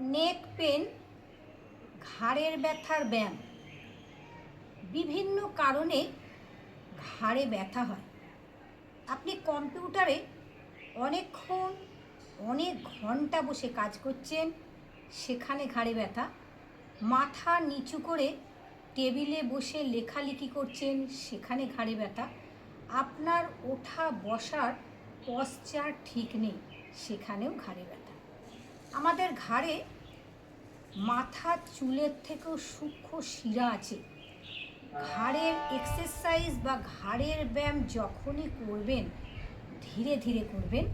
নেক pen, ঘাড়ের ব্যথার ব্যায়াম। বিভিন্ন কারণে ঘাড়ে ব্যথা হয়। আপনি কম্পিউটারে অনেকক্ষণ, অনেক ঘণ্টা বসে কাজ করছেন, সেখানে ঘাড়ে ব্যথা। মাথা নিচু করে টেবিলে বসে লেখালেখি করছেন, সেখানে ঘাড়ে ব্যথা। আপনার ওঠা বসার পশ্চার ঠিক নেই, সেখানেও ঘাড়ে ব্যথা। আমাদের ঘাড়ে মাথার চুলের থেকেও সূক্ষ্ম শিরা আছে। ঘাড়ের এক্সারসাইজ বা ঘাড়ের ব্যায়াম যখনই করবেন, ধীরে ধীরে করবেন।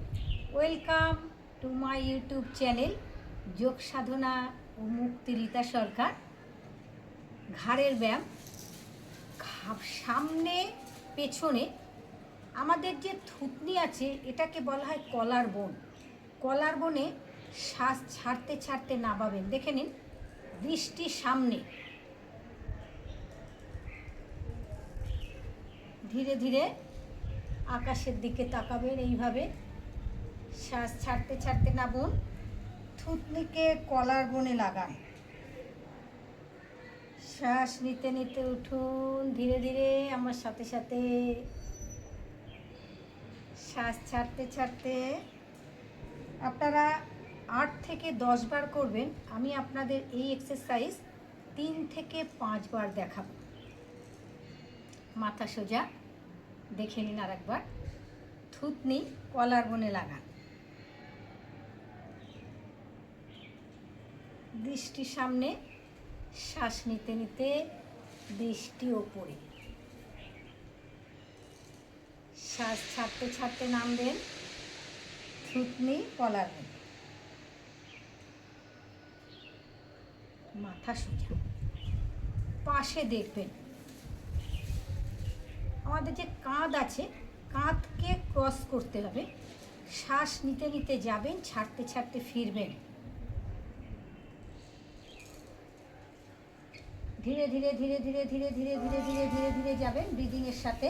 Welcome to my youtube channel যোগ সাধনা ও মুক্তি রীতা সরকার। ঘাড়ের ব্যায়াম সামনে, পেছনে। আমাদের যে থুতনি আছে, এটাকে বলা হয় কলার বোন। কলার বনে শ্বাস ছাড়তে ছাড়তে নাবাবেন দেখে নিন, দৃষ্টি সামনে। ধীরে ধীরে আকাশের দিকে তাকাবেন এইভাবে। শ্বাস ছাড়তে ছাড়তে নাবুন থুতনিকে কলার বনে লাগান। শ্বাস নিতে নিতে উঠুন। ধীরে ধীরে আমার সাথে সাথে। শ্বাস ছাড়তে ছাড়তে। আপনারা আট থেকে দশ বার করবেন, আমি আপনাদের এই এক্সারসাইজ তিন থেকে পাঁচবার দেখাবো। মাথা সোজা, দেখে নিন আর একবার থুতনি কলার বনে লাগান। দৃষ্টি সামনে, শ্বাস নিতে নিতে দৃষ্টি ওপরে। শ্বাস ছাড়তে ছাড়তে নামবেন, থুতনি কলার বনে। মাথা সোজা পাশে দেখবেন। আমাদের যে কাঁধ আছে, কাঁধকে ক্রস করতে হবে। শ্বাস নিতে নিতে যাবেন, ছাড়তে ছাড়তে ফিরবেন। ধীরে ধীরে ধীরে ধীরে ধীরে ধীরে ধীরে ধীরে ধীরে ধীরে যাবেন ব্রিদিংয়ের সাথে।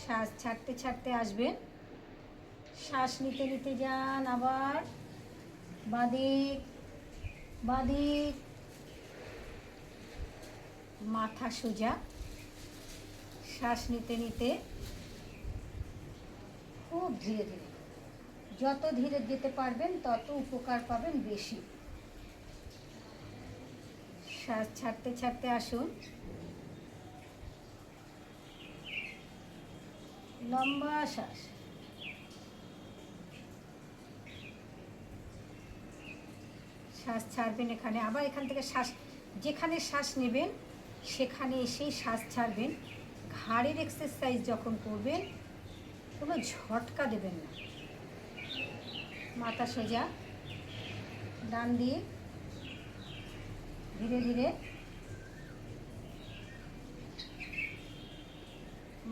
শ্বাস ছাড়তে ছাড়তে আসবেন। শ্বাস নিতে নিতে যান আবার। বাদিক বাদিক। মাথা সোজা, শ্বাস নিতে নিতে খুব ধীরে ধীরে। যত ধীরে যেতে পারবেন, তত উপকার পাবেন বেশি। শ্বাস ছাড়তে ছাড়তে আসুন। লম্বা শ্বাস। শ্বাস ছাড়বেন এখানে। আবার এখান থেকে শ্বাস, যেখানে শ্বাস নেবেন সেখানে এসেই শ্বাস ছাড়বেন। ঘাড়ের এক্সারসাইজ যখন করবেন, কোনো ঝটকা দেবেন না। মাথা সোজা, ডান দিয়ে ধীরে ধীরে।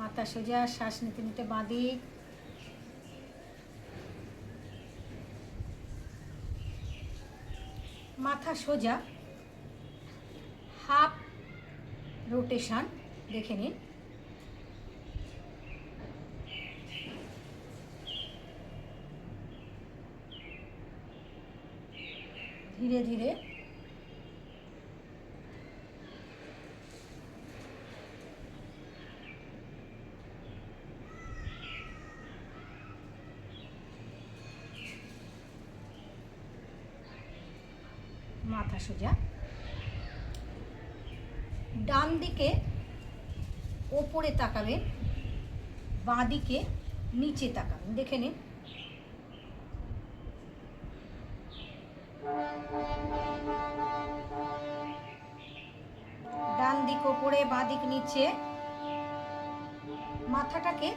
মাথা সোজা, শ্বাস নিতে নিতে বাঁদিক মাথা সোজা, হাফ রোটেশন দেখে নিন। ধীরে ধীরে। মাথা সোজা। ডান দিকে ওপরে তাকাবেন বাঁ দিকে নিচে তাকাবেন দেখে নিন। ডান দিক ওপরে, বাঁ দিক নিচে। মাথাটাকে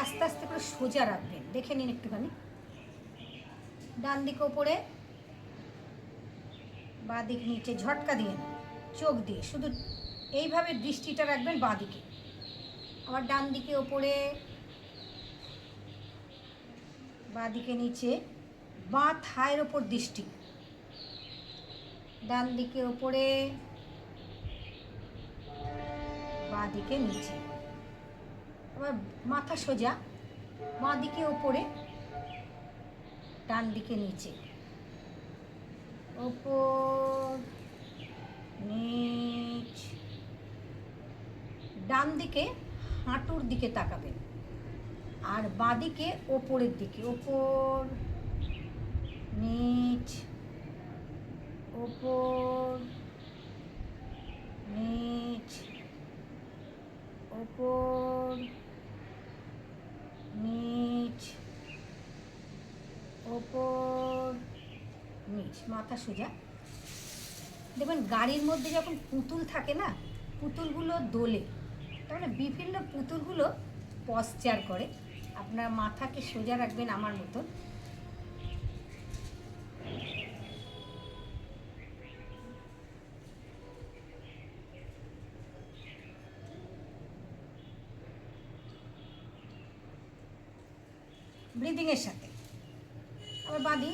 আস্তে আস্তে করে সোজা রাখবেন। দেখে নিন একটুখানি। ডান দিক ওপরে, বাঁ দিক নিচে। ঝটকা দিয়ে না চোখ দিয়ে, শুধু এইভাবে দৃষ্টিটা রাখবেন বাঁ দিকে আবার ডান দিকে ওপরে বাঁ দিকে নিচে বাঁ থায়ের ওপর দৃষ্টি। ডান দিকে ওপরে বাঁ দিকে নিচে। আবার মাথা সোজা বাঁ দিকে ওপরে ডান দিকে নিচে। ওপর নিচ। ডান দিকে হাঁটুর দিকে তাকাবেন। আর বাঁদিকে ওপরের দিকে, ওপর, নিচ ওপর নিচ ওপর নিচ ওপর, নিচ। মাথা সোজা। দেখবেন গাড়ির মধ্যে যখন পুতুল থাকে না, পুতুলগুলো দোলে মানে বিভিন্ন পুতুলগুলো পশ্চার করে। আপনার মাথাকে সোজা রাখবেন আমার মতন। ব্রিদিংয়ের সাথে। আবার বাঁধি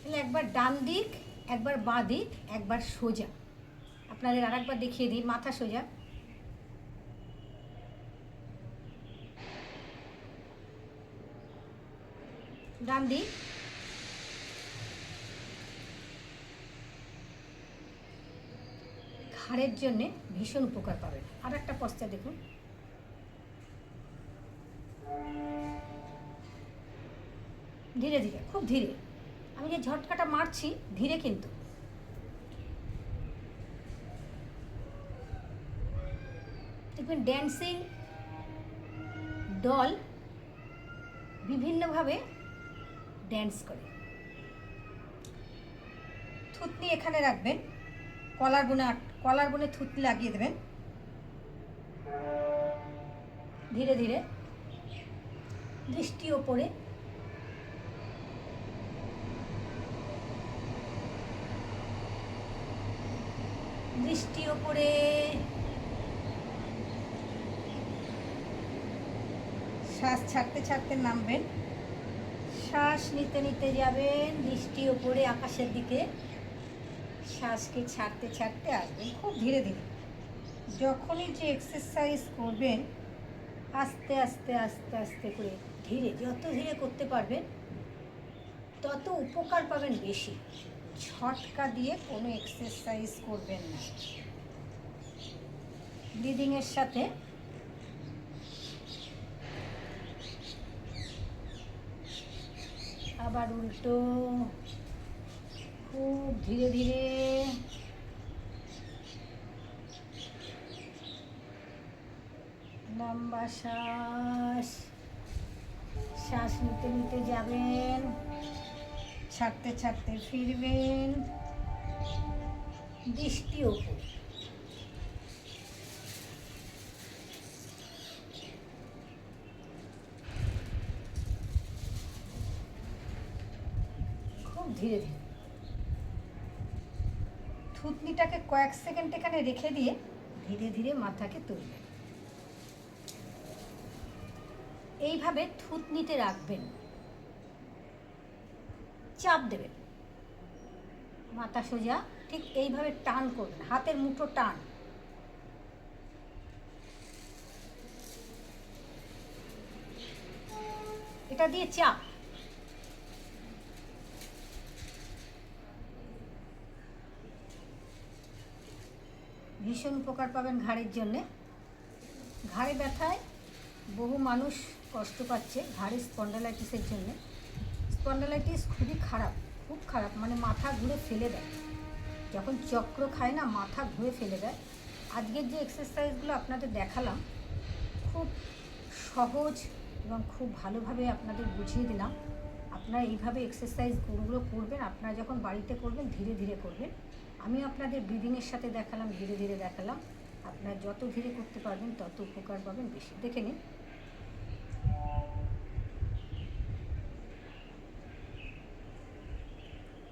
তাহলে একবার ডান দিক, একবার বাঁ দিক, একবার সোজা। আপনাদের আর একবার দেখিয়ে দিই, মাথা সোজা। ডান দিক। ঘাড়ের জন্যে ভীষণ উপকার পাবেন। আর একটা পশ্চা দেখুন। ধীরে ধীরে, খুব ধীরে। আমি যে ঝটকাটা মারছি, ধীরে কিন্তু। দেখবেন ড্যান্সিং দল বিভিন্নভাবে ড্যান্স করে। থুতনি এখানে রাখবেন, কলার বনে কলার বনে থুতনি লাগিয়ে দেবেন। ধীরে ধীরে দৃষ্টি ওপরে দৃষ্টি ওপরে। শ্বাস ছাড়তে ছাড়তে নামবেন। শ্বাস নিতে নিতে যাবেন দৃষ্টি ওপরে আকাশের দিকে। শ্বাসকে ছাড়তে ছাড়তে আসবেন খুব ধীরে ধীরে। যখনই যে এক্সারসাইজ করবেন, আস্তে আস্তে আস্তে আস্তে করে ধীরে, যত ধীরে করতে পারবেন, তত উপকার পাবেন বেশি। ছটকা দিয়ে কোনো এক্সারসাইজ করবেন না। ব্রিদিংয়ের সাথে আবার উল্টো খুব ধীরে ধীরে লম্বা শ্বাস শ্বাস নিতে নিতে যাবেন। ছাড়তে ছাড়তে ফিরবেন দৃষ্টি ওপর। খুব ধীরে ধীরে। থুতনিটাকে কয়েক সেকেন্ড এখানে রেখে দিয়ে ধীরে ধীরে মাথাকে তুলবেন। এইভাবে থুতনিতে রাখবেন। চাপ দেবেন মাথা সোজা, ঠিক এইভাবে টান করবেন হাতের মুঠো টান। এটা দিয়ে চাপ। ভীষণ উপকার পাবেন ঘাড়ের জন্যে। ঘাড়ে ব্যথায় বহু মানুষ কষ্ট পাচ্ছে ঘাড়ে স্পন্ডালাইটিসের জন্যে। স্পন্ডালাইটিস খুবই খারাপ, খুব খারাপ মানে মাথা ঘুরে ফেলে দেয়। যখন চক্র খায় না, মাথা ঘুরে ফেলে দেয়। আজকের যে এক্সারসাইজগুলো আপনাদের দেখালাম, খুব সহজ এবং খুব ভালোভাবে আপনাদের বুঝিয়ে দিলাম। আপনারা এইভাবে এক্সারসাইজগুলো করবেন, আপনারা যখন বাড়িতে করবেন, ধীরে ধীরে করবেন। আমি আপনাদের ব্রিদিংয়ের সাথে দেখালাম, ধীরে ধীরে দেখালাম। আপনারা যত ধীরে করতে পারবেন, তত উপকার পাবেন। বেশি দেখে নিন।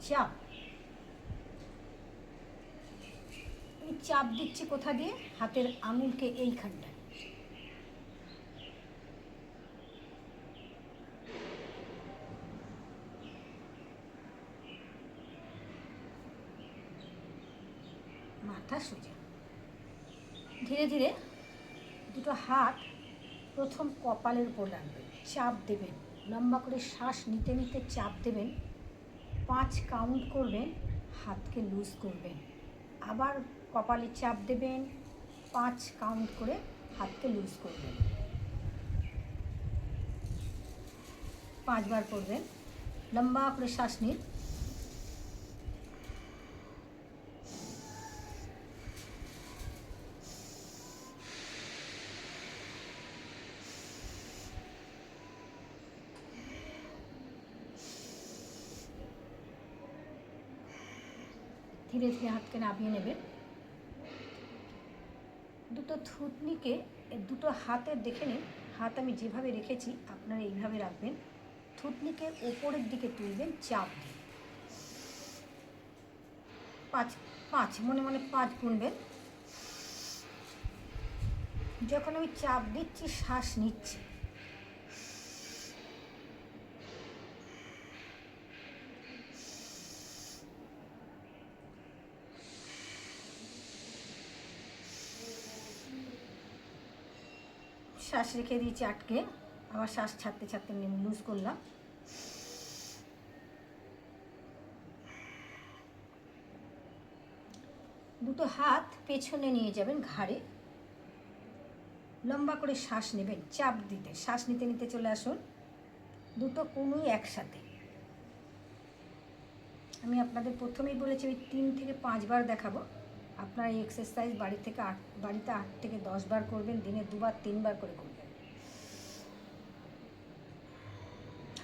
চাপ। আমি চাপ দিচ্ছি কোথা দিয়ে? হাতের আঙুলকে এইখানটায়। মাথা সোজা। ধীরে ধীরে দুটো হাত প্রথম কপালের উপর রাখবেন। চাপ দেবেন। লম্বা করে শ্বাস নিতে নিতে চাপ দেবেন। পাঁচ কাউন্ট করবেন, হাতকে লুজ করবেন। আবার কপালে চাপ দেবেন, পাঁচ কাউন্ট করে হাতকে লুজ করবেন। পাঁচবার করবেন। লম্বা করে শ্বাস নিন। ধীরে ধীরে হাতকে নামিয়ে নেবেন দুটো থুতনিকে, দুটো হাতের দেখে নিন। হাত আমি যেভাবে রেখেছি, আপনারা এইভাবে রাখবেন। থুতনিকে ওপরের দিকে তুলবেন, চাপ দিয়ে। পাঁচ পাঁচ, মনে মনে পাঁচ গুনবেন। যখন আমি চাপ দিচ্ছি, শ্বাস নিচ্ছি শ্বাস রেখে দিয়েছি আটকে। আবার শ্বাস ছাড়তে ছাড়তে লুজ করলাম। দুটো হাত পেছনে নিয়ে যাবেন ঘাড়ে। লম্বা করে শ্বাস নেবেন, চাপ দিতে। শ্বাস নিতে নিতে চলে আসুন। দুটো কোনোই একসাথে। আমি আপনাদের প্রথমেই বলেছি ওই তিন থেকে পাঁচবার দেখাবো। আপনারা এই এক্সারসাইজ বাড়ি থেকে আট, বাড়িতে আট থেকে দশ বার করবেন, দিনে দুবার, তিনবার করে করবেন।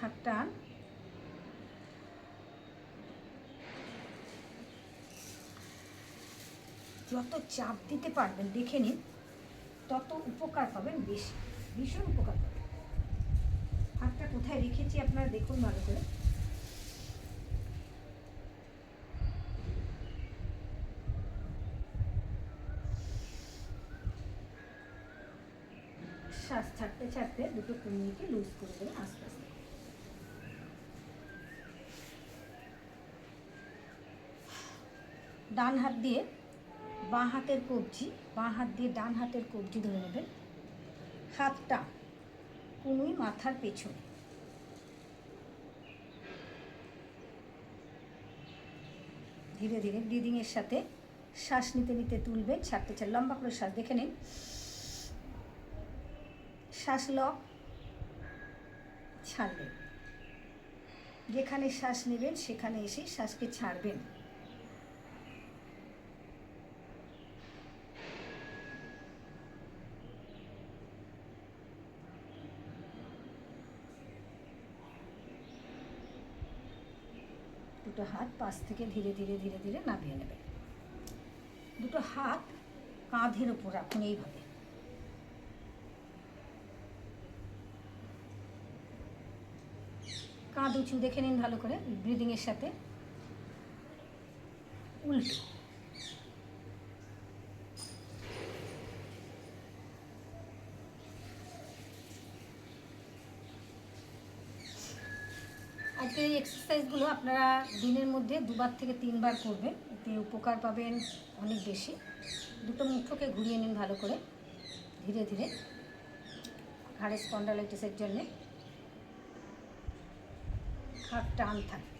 হাত টান যত চাপ দিতে পারবেন, দেখে নিন, তত উপকার পাবেন বেশি, ভীষণ উপকার পাবেন। হাতটা কোথায় রেখেছি আপনারা দেখুন ভালো করে। ছাড়তে ছাড়তে দুটো কুমিকে লুজ করে দেবেন, আস্তে আস্তে। ডান হাত দিয়ে বাঁ হাতের কবজি, বাঁ হাত দিয়ে ডান হাতের কবজি ধরে নেবেন। হাতটা কুনুই মাথার পেছনে। ধীরে ধীরে ব্রিদিংয়ের সাথে শ্বাস নিতে নিতে তুলবেন, ছাড়তে চার লম্বা করে শ্বাস দেখে নিন। শ্বাস লক ছাড়বেন যেখানে শ্বাস নেবেন সেখানে এসে শ্বাসকে ছাড়বেন। দুটো হাত পাশ থেকে ধীরে ধীরে ধীরে ধীরে নামিয়ে নেবেন দুটো হাত কাঁধের উপর রাখুন এইভাবে। কাঁধ উঁচু দেখে নিন ভালো করে ব্রিদিংয়ের সাথে। উল্টো আজকের এই এক্সারসাইজগুলো আপনারা দিনের মধ্যে দুবার থেকে তিনবার করবেন। এতে উপকার পাবেন অনেক বেশি। দুটো মুঠোকে ঘুরিয়ে নিন ভালো করে, ধীরে ধীরে। ঘাড়ে স্পন্ডালাইটিসের জন্যে। হাত টান থাকবে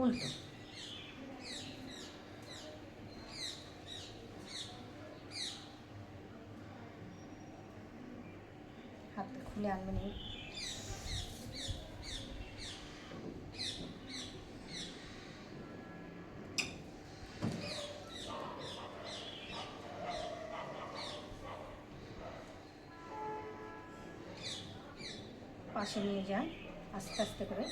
উল্টো হাতটা খুলে আনবেন এই পাশে নিয়ে যান আস্তে আস্তে করে।